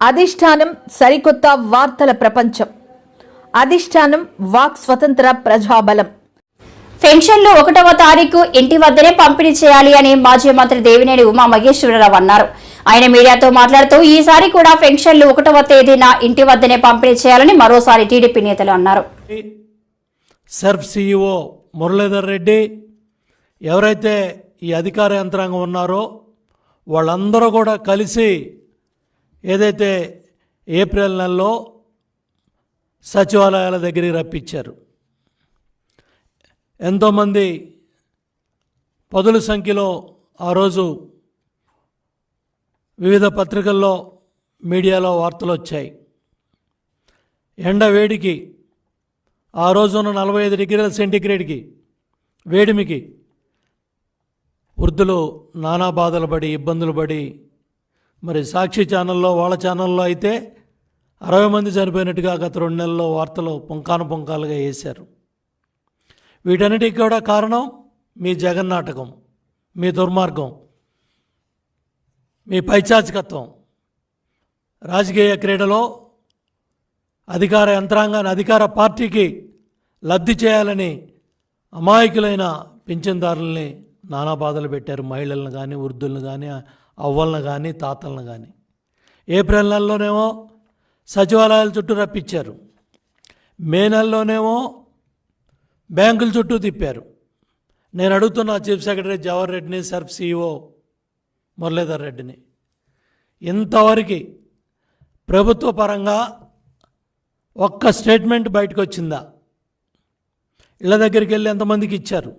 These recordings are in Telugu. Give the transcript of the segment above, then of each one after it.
అధిష్టానం సరికొత్త వార్తల ప్రపంచం. అధిష్టానం వాక్ స్వతంత్ర ప్రజాబలం. పెన్షన్లు ఒకటవ తారీఖు ఇంటి వద్దనే పంపిణీ చేయాలి అని మాజీ మంత్రి దేవినేని ఉమా మహేశ్వరరావు అన్నారు. ఆయన మీడియాతో మాట్లాడుతూ ఈసారి కూడా పెన్షన్లు ఒకటవ తేదీన ఇంటి వద్దనే పంపిణీ చేయాలని మరోసారి టీడీపీ నేతలు అన్నారు. సర్ఫ్ సిఇఓ మురళీధర్ రెడ్డి ఎవరైతే ఈ అధికార యంత్రాంగం ఉన్నారో వాళ్ళందరూ కూడా కలిసి ఏదైతే ఏప్రిల్ నెలలో సచివాలయాల దగ్గరికి రప్పించారు. ఎంతోమంది పదుల సంఖ్యలో ఆ రోజు వివిధ పత్రికల్లో మీడియాలో వార్తలు వచ్చాయి. ఎండ వేడికి ఆ రోజున నలభై ఐదు డిగ్రీల సెంటిగ్రేడ్కి వేడిమికి వృద్ధులు నానా బాధలు పడి ఇబ్బందులు పడి మరి సాక్షి ఛానల్లో వాళ్ళ ఛానల్లో అయితే అరవై మంది చనిపోయినట్టుగా గత రెండు నెలల్లో వార్తలు పుంకాను పుంకాలుగా వేశారు. వీటన్నిటికి కూడా కారణం మీ జగన్నాటకం మీ దుర్మార్గం మీ పైచాచికత్వం. రాజకీయ క్రీడలో అధికార యంత్రాంగాన్ని అధికార పార్టీకి లబ్ధి చేయాలని అమాయకులైన పింఛన్దారుల్ని నానా బాధలు పెట్టారు. మహిళలను కానీ వృద్ధులను కానీ అవ్వలను కానీ తాతలను కానీ ఏప్రిల్ నెలలోనేమో సచివాలయాల చుట్టూ రప్పించారు. మే నెలలోనేమో బ్యాంకుల చుట్టూ తిప్పారు. నేను అడుగుతున్నా చీఫ్ సెక్రటరీ జవహర్ రెడ్డిని సర్ఫ్ సిఇఓ మురళీధర్ రెడ్డిని. ఇంతవరకు ప్రభుత్వ పరంగా ఒక్క స్టేట్మెంట్ బయటకు వచ్చిందా ఇళ్ళ దగ్గరికి వెళ్ళి ఎంతమందికి ఇచ్చారు?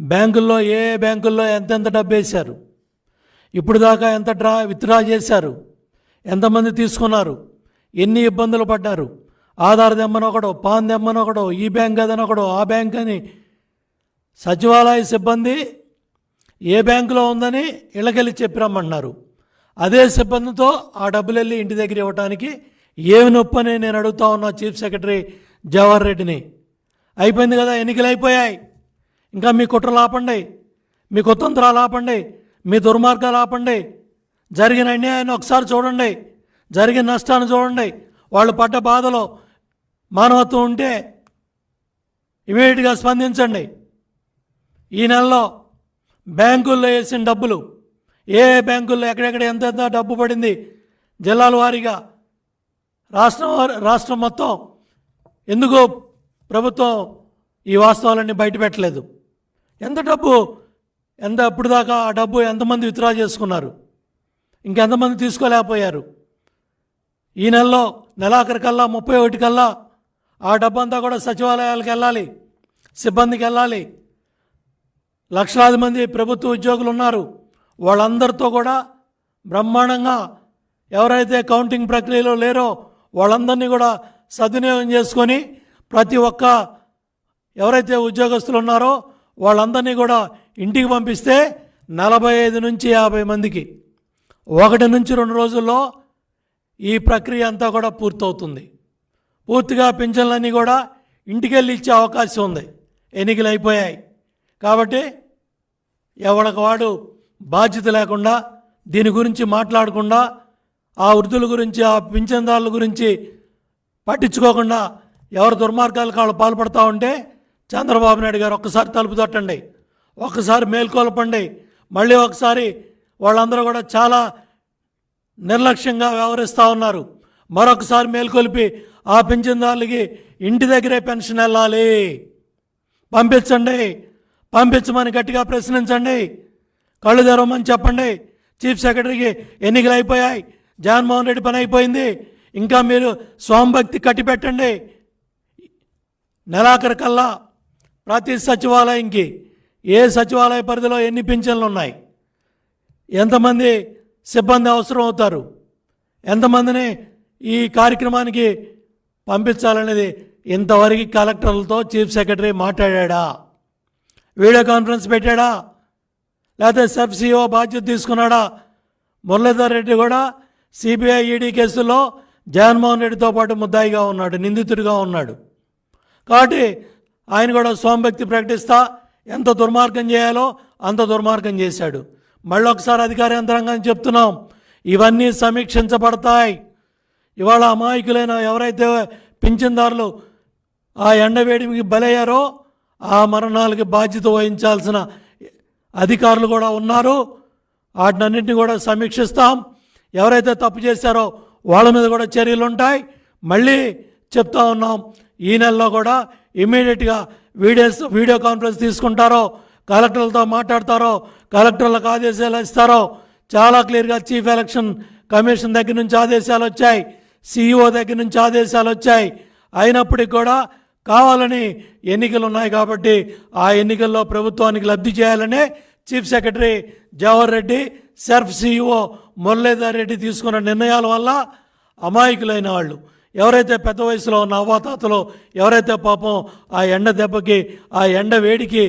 బ్యాంకుల్లో ఏ ఏ బ్యాంకుల్లో ఎంతెంత డబ్బు వేశారు? ఇప్పుడు దాకా ఎంత డ్రా విత్డ్రా చేశారు? ఎంతమంది తీసుకున్నారు? ఎన్ని ఇబ్బందులు పడ్డారు? ఆధార్ దెమ్మనొకడో పాన్ దెమ్మనొకడో ఈ బ్యాంక్ అదనొకడో ఆ బ్యాంక్ అని సచివాలయ సిబ్బంది ఏ బ్యాంకులో ఉందని ఇళ్ళకెళ్ళి చెప్పి రమ్మన్నారు అదే సిబ్బందితో ఆ డబ్బులు వెళ్ళి ఇంటి దగ్గర ఇవ్వడానికి ఏమి నొప్పి అని నేను అడుగుతా ఉన్నా చీఫ్ సెక్రటరీ జవహర్ రెడ్డిని. అయిపోయింది కదా ఎన్నికలు అయిపోయాయి. ఇంకా మీ కుట్రలు ఆపండి మీ కుతంత్రాలు ఆపండి. మీ దుర్మార్గాలు ఆపండి. జరిగిన అన్యాయాన్ని ఒకసారి చూడండి. జరిగిన నష్టాన్ని చూడండి. వాళ్ళు పడ్డ బాధలో మానవత్వం ఉంటే ఇమీడియట్గా స్పందించండి. ఈ నెలలో బ్యాంకుల్లో వేసిన డబ్బులు ఏ బ్యాంకుల్లో ఎక్కడెక్కడ ఎంతెంత డబ్బు పడింది జిల్లాల వారీగా రాష్ట్రం వారి- రాష్ట్రం మొత్తం ఎందుకో ప్రభుత్వం ఈ వాస్తవాలన్నీ బయటపెట్టలేదు. ఎంత డబ్బు ఎంత ఇప్పుడు దాకా ఆ డబ్బు ఎంతమంది విత్డ్రా చేసుకున్నారు? ఇంకెంతమంది తీసుకోలేకపోయారు? ఈ నెలలో నెలాఖరు కల్లా ముప్పై ఒకటి కల్లా ఆ డబ్బంతా కూడా సచివాలయాలకు వెళ్ళాలి సిబ్బందికి వెళ్ళాలి. లక్షలాది మంది ప్రభుత్వ ఉద్యోగులు ఉన్నారు. వాళ్ళందరితో కూడా బ్రహ్మాండంగా ఎవరైతే కౌంటింగ్ ప్రక్రియలో లేరో వాళ్ళందరినీ కూడా సద్వినియోగం చేసుకొని ప్రతి ఒక్క ఎవరైతే ఉద్యోగస్తులు ఉన్నారో వాళ్ళందరినీ కూడా ఇంటికి పంపిస్తే నలభై ఐదు నుంచి యాభై మందికి. ఒకటి నుంచి రెండు రోజుల్లో ఈ ప్రక్రియ అంతా కూడా పూర్తవుతుంది. పూర్తిగా పింఛన్లన్నీ కూడా ఇంటికెళ్ళి ఇచ్చే అవకాశం ఉంది. ఎన్నికలు అయిపోయాయి. కాబట్టి ఎవడకవాడు వాడు బాధ్యత లేకుండా దీని గురించి మాట్లాడకుండా ఆ వృద్ధుల గురించి ఆ పింఛన్దారుల గురించి పట్టించుకోకుండా ఎవరు దుర్మార్గాలకు వాళ్ళు పాల్పడతా ఉంటే చంద్రబాబు నాయుడు గారు ఒక్కసారి తలుపు తట్టండి. ఒకసారి మేల్కొల్పండి. మళ్ళీ ఒకసారి వాళ్ళందరూ కూడా చాలా నిర్లక్ష్యంగా వ్యవహరిస్తూ ఉన్నారు. మరొకసారి మేల్కొల్పి ఆ పింఛన్దారులకి ఇంటి దగ్గరే పెన్షన్ వెళ్ళాలి. పంపించండి. పంపించమని గట్టిగా ప్రశ్నించండి. కళ్ళు తెరవమని చెప్పండి. చీఫ్ సెక్రటరీకి ఎన్నికలు అయిపోయాయి. జగన్మోహన్ రెడ్డి పని అయిపోయింది. ఇంకా మీరు స్వామిభక్తి కట్టిపెట్టండి నెలాఖరు కల్లా ప్రతి సచివాలయంకి ఏ సచివాలయ పరిధిలో ఎన్ని పింఛన్లు ఉన్నాయి? ఎంతమంది సిబ్బంది అవసరం అవుతారు? ఎంతమందిని ఈ కార్యక్రమానికి పంపించాలనేది ఇంతవరకు కలెక్టర్లతో చీఫ్ సెక్రటరీ మాట్లాడా వీడియో కాన్ఫరెన్స్ పెట్టాడా? లేకపోతే సబ్ సిఓ బాధ్యత తీసుకున్నాడా? మురళీధర్ రెడ్డి కూడా సిబిఐ ఈడీ కేసులో జగన్మోహన్ రెడ్డితో పాటు ముద్దాయిగా ఉన్నాడు నిందితుడిగా ఉన్నాడు. కాబట్టి ఆయన కూడా స్వామిభక్తి ప్రకటిస్తా ఎంత దుర్మార్గం చేయాలో అంత దుర్మార్గం చేశాడు. మళ్ళీ ఒకసారి అధికార యంత్రాంగాన్ని చెప్తున్నాం ఇవన్నీ సమీక్షించబడతాయి. ఇవాళ అమాయకులైన ఎవరైతే పింఛన్దారులు ఆ ఎండవేడికి బలయ్యారో ఆ మరణాలకి బాధ్యత వహించాల్సిన అధికారులు కూడా ఉన్నారు. వాటినన్నింటినీ కూడా సమీక్షిస్తాం. ఎవరైతే తప్పు చేశారో వాళ్ళ మీద కూడా చర్యలు ఉంటాయి మళ్ళీ చెప్తా ఉన్నాం ఈ నెలలో కూడా ఇమీడియట్గా వీడియోస్ వీడియో కాన్ఫరెన్స్ తీసుకుంటారో కలెక్టర్లతో మాట్లాడతారో కలెక్టర్లకు ఆదేశాలు ఇస్తారో చాలా క్లియర్గా చీఫ్ ఎలక్షన్ కమిషన్ దగ్గర నుంచి ఆదేశాలు వచ్చాయి సిఇఓ దగ్గర నుంచి ఆదేశాలు వచ్చాయి. అయినప్పటికీ కూడా కావాలని ఎన్నికలు ఉన్నాయి కాబట్టి ఆ ఎన్నికల్లో ప్రభుత్వానికి లబ్ధి చేయాలనే chief secretary Jawahar Reddy SERP CEO Muralidhar Reddy తీసుకున్న నిర్ణయాల వల్ల అమాయకులైన వాళ్ళు ఎవరైతే పెద్ద వయసులో ఉన్న అవ్వాతాతలు ఎవరైతే పాపం ఆ ఎండ దెబ్బకి ఆ ఎండ వేడికి